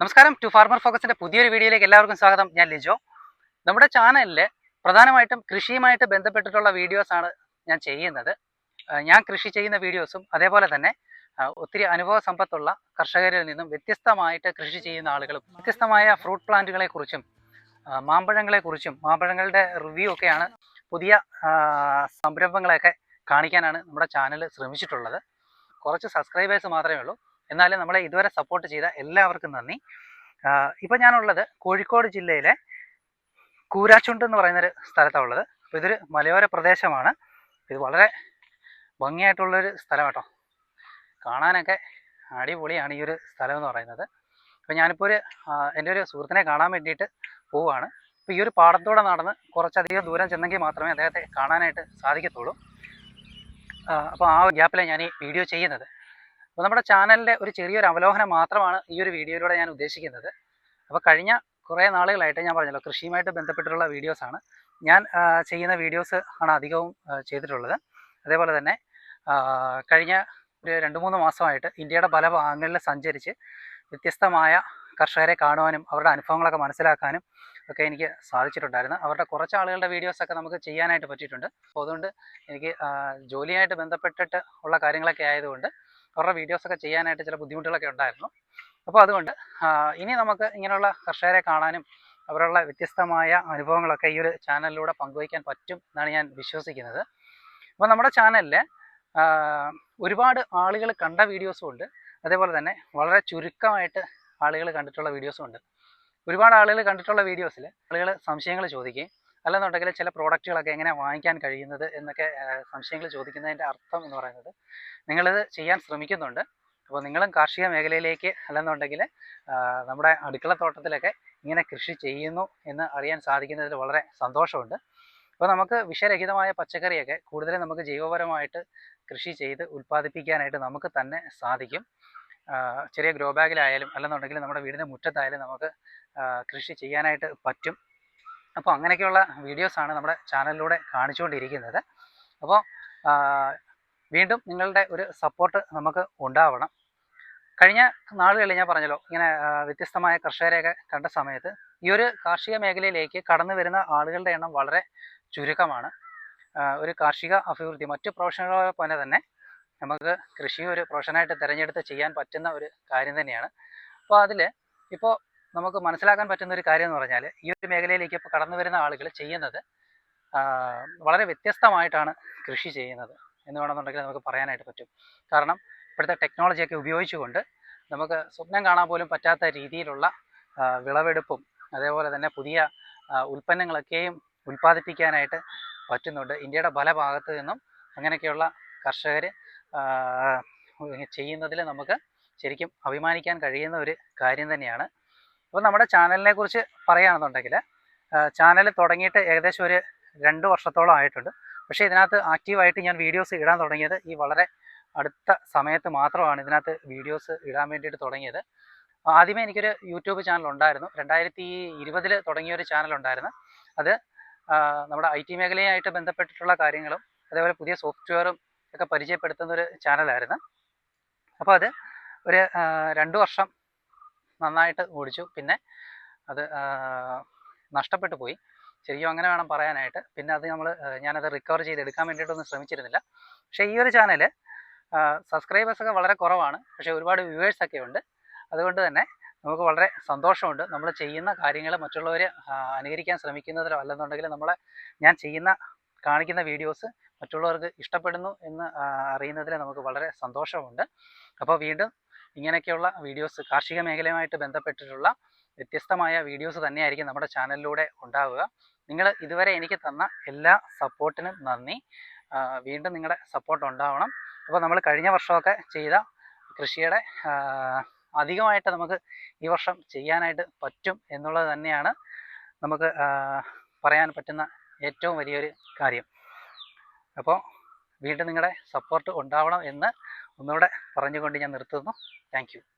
നമസ്കാരം to farmer ഫോക്കസിന്റെ പുതിയൊരു വീഡിയോയിലേക്ക് എല്ലാവർക്കും സ്വാഗതം. ഞാൻ ലിജോ. നമ്മുടെ ചാനലിൽ പ്രധാനമായിട്ടും കൃഷിയുമായിട്ട് ബന്ധപ്പെട്ടിട്ടുള്ള വീഡിയോസ് ആണ് ഞാൻ ചെയ്യുന്നത്. ഞാൻ കൃഷി ചെയ്യുന്ന വീഡിയോസും അതേപോലെ തന്നെ ഒത്തിരി അനുഭവ സമ്പത്തുള്ള കർഷകരിൽ നിന്നും വ്യത്യസ്തമായിട്ട് കൃഷി ചെയ്യുന്ന ആളുകളും വ്യത്യസ്തമായ ഫ്രൂട്ട് പ്ലാന്റുകളെ കുറിച്ചും മാമ്പഴങ്ങളെ കുറിച്ചും മാമ്പഴങ്ങളുടെ റിവ്യൂ ഒക്കെയാണ് പുതിയ സംരംഭങ്ങളെയൊക്കെ കാണിക്കാനാണ് നമ്മുടെ ചാനൽ ശ്രമിച്ചിട്ടുള്ളത്. കുറച്ച് സബ്സ്ക്രൈബേഴ്സ് മാത്രമേ ഉള്ളൂ. എന്നാലും നമ്മളെ ഇതുവരെ സപ്പോർട്ട് ചെയ്ത എല്ലാവർക്കും നന്ദി. ഇപ്പം ഞാനുള്ളത് കോഴിക്കോട് ജില്ലയിലെ കൂരാച്ചുണ്ട് എന്ന് പറയുന്നൊരു സ്ഥലത്താണ് ഉള്ളത് അപ്പോൾ ഇതൊരു മലയോര പ്രദേശമാണ്. ഇത് വളരെ ഭംഗിയായിട്ടുള്ളൊരു സ്ഥലം കേട്ടോ കാണാനൊക്കെ അടിപൊളിയാണ് ഈ ഒരു സ്ഥലം എന്ന് പറയുന്നത്. അപ്പോൾ ഞാനിപ്പോൾ ഒരു എന്റെ ഒരു സുഹൃത്തിനെ കാണാൻ വേണ്ടിയിട്ട് പോവുകയാണ് അപ്പോൾ ഈ ഒരു പാടത്തൂടെ നടന്ന് കുറച്ചധികം ദൂരം ചെന്നെങ്കിൽ മാത്രമേ അദ്ദേഹത്തെ കാണാനായിട്ട് സാധിക്കത്തുള്ളൂ. അപ്പോൾ ആ ഗ്യാപ്പിലാണ് ഞാൻ ഈ വീഡിയോ ചെയ്യുന്നത്. അപ്പോൾ നമ്മുടെ ചാനലിന്റെ ഒരു ചെറിയൊരു അവലോകനം മാത്രമാണ് ഈ ഒരു വീഡിയോയിലൂടെ ഞാൻ ഉദ്ദേശിക്കുന്നത്. അപ്പോൾ കഴിഞ്ഞ കുറേ നാളുകളായിട്ട് ഞാൻ പറഞ്ഞല്ലോ കൃഷിയുമായിട്ട് ബന്ധപ്പെട്ടിട്ടുള്ള വീഡിയോസാണ് ഞാൻ ചെയ്യുന്ന വീഡിയോസ് ആണ് അധികവും ചെയ്തിട്ടുള്ളത്. അതേപോലെ തന്നെ കഴിഞ്ഞ ഒരു രണ്ട് മൂന്ന് മാസമായിട്ട് ഇന്ത്യയുടെ പല ഭാഗങ്ങളിൽ സഞ്ചരിച്ച് വ്യത്യസ്തമായ കർഷകരെ കാണുവാനും അവരുടെ അനുഭവങ്ങളൊക്കെ മനസ്സിലാക്കാനും ഒക്കെ എനിക്ക് സാധിച്ചിട്ടുണ്ടായിരുന്നു. അവരുടെ കുറച്ച് ആളുകളുടെ വീഡിയോസൊക്കെ നമുക്ക് ചെയ്യാനായിട്ട് പറ്റിയിട്ടുണ്ട്. അപ്പോൾ അതുകൊണ്ട് എനിക്ക് ജോലിയായിട്ട് ബന്ധപ്പെട്ടിട്ട് ഉള്ള കാര്യങ്ങളൊക്കെ ആയതുകൊണ്ട് അവരുടെ വീഡിയോസൊക്കെ ചെയ്യാനായിട്ട് ചില ബുദ്ധിമുട്ടുകളൊക്കെ ഉണ്ടായിരുന്നു. അപ്പോൾ അതുകൊണ്ട് ഇനി നമുക്ക് ഇങ്ങനെയുള്ള കർഷകരെ കാണാനും അവരുള്ള വ്യത്യസ്തമായ അനുഭവങ്ങളൊക്കെ ഈ ഒരു ചാനലിലൂടെ പങ്കുവയ്ക്കാൻ പറ്റും എന്നാണ് ഞാൻ വിശ്വസിക്കുന്നത്. അപ്പോൾ നമ്മുടെ ചാനലിൽ ഒരുപാട് ആളുകൾ കണ്ട വീഡിയോസും ഉണ്ട്. അതേപോലെ തന്നെ വളരെ ചുരുക്കമായിട്ട് ആളുകൾ കണ്ടിട്ടുള്ള വീഡിയോസും ഉണ്ട്. ഒരുപാട് ആളുകൾ കണ്ടിട്ടുള്ള വീഡിയോസിൽ ആളുകൾ സംശയങ്ങൾ ചോദിക്കുകയും അല്ലെന്നുണ്ടെങ്കിൽ ചില പ്രോഡക്റ്റുകളൊക്കെ എങ്ങനെ വാങ്ങിക്കാൻ കഴിയുന്നത് എന്നൊക്കെ സംശയങ്ങൾ ചോദിക്കുന്നതിന്റെ അർത്ഥം എന്ന് പറയുന്നത് നിങ്ങളിത് ചെയ്യാൻ ശ്രമിക്കുന്നുണ്ട്. അപ്പോൾ നിങ്ങളും കാർഷിക മേഖലയിലേക്ക് അല്ലെന്നുണ്ടെങ്കിൽ നമ്മുടെ അടുക്കളത്തോട്ടത്തിലൊക്കെ ഇങ്ങനെ കൃഷി ചെയ്യുന്നു എന്ന് അറിയാൻ സാധിക്കുന്നതിൽ വളരെ സന്തോഷമുണ്ട്. അപ്പോൾ നമുക്ക് വിഷരഹിതമായ പച്ചക്കറിയൊക്കെ കൂടുതലും നമുക്ക് ജൈവപരമായിട്ട് കൃഷി ചെയ്ത് ഉൽപ്പാദിപ്പിക്കാനായിട്ട് നമുക്ക് തന്നെ സാധിക്കും. ചെറിയ ഗ്രോ ബാഗിലായാലും അല്ലെന്നുണ്ടെങ്കിൽ നമ്മുടെ വീടിന്റെ മുറ്റത്തായാലും നമുക്ക് കൃഷി ചെയ്യാനായിട്ട് പറ്റും. അപ്പോൾ അങ്ങനെയൊക്കെയുള്ള വീഡിയോസാണ് നമ്മുടെ ചാനലിലൂടെ കാണിച്ചുകൊണ്ടിരിക്കുന്നത്. അപ്പോൾ വീണ്ടും നിങ്ങളുടെ ഒരു സപ്പോർട്ട് നമുക്ക് ഉണ്ടാവണം. കഴിഞ്ഞ നാളുകളിൽ ഞാൻ പറഞ്ഞല്ലോ ഇങ്ങനെ വ്യത്യസ്തമായ കർഷകരെയൊക്കെ കണ്ട സമയത്ത് ഈ ഒരു കാർഷിക മേഖലയിലേക്ക് കടന്നു വരുന്ന ആളുകളുടെ എണ്ണം വളരെ ചുരുക്കമാണ്. ഒരു കാർഷിക അഭിവൃദ്ധി മറ്റു പ്രൊഫഷനുകളെ പോലെ തന്നെ നമുക്ക് കൃഷി ഒരു പ്രൊഫഷനായിട്ട് തിരഞ്ഞെടുത്ത് ചെയ്യാൻ പറ്റുന്ന ഒരു കാര്യം തന്നെയാണ്. അപ്പോൾ അതിൽ ഇപ്പോൾ നമുക്ക് മനസ്സിലാക്കാൻ പറ്റുന്ന ഒരു കാര്യം എന്ന് പറഞ്ഞാൽ ഈ ഒരു മേഖലയിലേക്ക് ഇപ്പോൾ കടന്നു വരുന്ന ആളുകൾ ചെയ്യുന്നത് വളരെ വ്യത്യസ്തമായിട്ടാണ് കൃഷി ചെയ്യുന്നത് എന്ന് വേണമെന്നുണ്ടെങ്കിൽ നമുക്ക് പറയാനായിട്ട് പറ്റും. കാരണം ഇപ്പോഴത്തെ ടെക്നോളജിയൊക്കെ ഉപയോഗിച്ചുകൊണ്ട് നമുക്ക് സ്വപ്നം കാണാൻ പോലും പറ്റാത്ത രീതിയിലുള്ള വിളവെടുപ്പും അതേപോലെ തന്നെ പുതിയ ഉൽപ്പന്നങ്ങളൊക്കെയും ഉൽപ്പാദിപ്പിക്കാനായിട്ട് പറ്റുന്നുണ്ട്. ഇന്ത്യയുടെ പല ഭാഗത്തു നിന്നും അങ്ങനെയൊക്കെയുള്ള കർഷകർ ചെയ്യുന്നതിൽ നമുക്ക് ശരിക്കും അഭിമാനിക്കാൻ കഴിയുന്ന ഒരു കാര്യം തന്നെയാണ് അപ്പോൾ നമ്മുടെ ചാനലിനെ കുറിച്ച് പറയുകയാണെന്നുണ്ടെങ്കിൽ ചാനൽ തുടങ്ങിയിട്ട് ഏകദേശം ഒരു രണ്ട് വർഷത്തോളം ആയിട്ടുണ്ട്. പക്ഷേ ഇതിനകത്ത് ആക്റ്റീവായിട്ട് ഞാൻ വീഡിയോസ് ഇടാൻ തുടങ്ങിയത് ഈ വളരെ അടുത്ത സമയത്ത് മാത്രമാണ് ഇതിനകത്ത് വീഡിയോസ് ഇടാൻ വേണ്ടിയിട്ട് തുടങ്ങിയത്. ആദ്യമേ എനിക്കൊരു യൂട്യൂബ് ചാനൽ ഉണ്ടായിരുന്നു രണ്ടായിരത്തി ഇരുപതിൽ തുടങ്ങിയ ഒരു ചാനൽ ഉണ്ടായിരുന്നു അത് നമ്മുടെ ഐ ടി മേഖലയായിട്ട് ബന്ധപ്പെട്ടിട്ടുള്ള കാര്യങ്ങളും അതേപോലെ പുതിയ സോഫ്റ്റ്വെയറും ഒക്കെ പരിചയപ്പെടുത്തുന്ന ഒരു ചാനലായിരുന്നു. അപ്പോൾ അത് ഒരു രണ്ട് വർഷം നന്നായിട്ട് ഓടിച്ചു. പിന്നെ അത് നഷ്ടപ്പെട്ടു പോയി. ശരിക്കും അങ്ങനെ വേണം പറയാനായിട്ട്. പിന്നെ അത് നമ്മൾ ഞാനത് റിക്കവർ ചെയ്തെടുക്കാൻ വേണ്ടിയിട്ടൊന്നും ശ്രമിച്ചിരുന്നില്ല. പക്ഷേ ഈ ഒരു ചാനൽ സബ്സ്ക്രൈബേഴ്സൊക്കെ വളരെ കുറവാണ്. പക്ഷേ ഒരുപാട് വ്യൂവേഴ്സൊക്കെ ഉണ്ട്. അതുകൊണ്ട് തന്നെ നമുക്ക് വളരെ സന്തോഷമുണ്ട്. നമ്മൾ ചെയ്യുന്ന കാര്യങ്ങൾ മറ്റുള്ളവർ അനുകരിക്കാൻ ശ്രമിക്കുന്നതിലോ അല്ലെന്നുണ്ടെങ്കിൽ നമ്മളെ ഞാൻ ചെയ്യുന്ന കാണിക്കുന്ന വീഡിയോസ് മറ്റുള്ളവർക്ക് ഇഷ്ടപ്പെടുന്നു എന്ന് അറിയുന്നതിൽ നമുക്ക് വളരെ സന്തോഷമുണ്ട്. അപ്പോൾ വീണ്ടും ഇങ്ങനെയൊക്കെയുള്ള വീഡിയോസ് കാർഷിക മേഖലയുമായിട്ട് ബന്ധപ്പെട്ടിട്ടുള്ള വ്യത്യസ്തമായ വീഡിയോസ് തന്നെയായിരിക്കും നമ്മുടെ ചാനലിലൂടെ ഉണ്ടാവുക. നിങ്ങൾ ഇതുവരെ എനിക്ക് തന്ന എല്ലാ സപ്പോർട്ടിനും നന്ദി. വീണ്ടും നിങ്ങളുടെ സപ്പോർട്ട് ഉണ്ടാവണം. അപ്പോൾ നമ്മൾ കഴിഞ്ഞ വർഷമൊക്കെ ചെയ്ത കൃഷിയുടെ അധികമായിട്ട് നമുക്ക് ഈ വർഷം ചെയ്യാനായിട്ട് പറ്റും എന്നുള്ളത് തന്നെയാണ് നമുക്ക് പറയാൻ പറ്റുന്ന ഏറ്റവും വലിയൊരു കാര്യം. അപ്പോൾ വീണ്ടും നിങ്ങളുടെ സപ്പോർട്ട് ഉണ്ടാവണം എന്ന് ഒന്നുകൂടെ പറഞ്ഞുകൊണ്ട് ഞാൻ നിർത്തുന്നു. താങ്ക്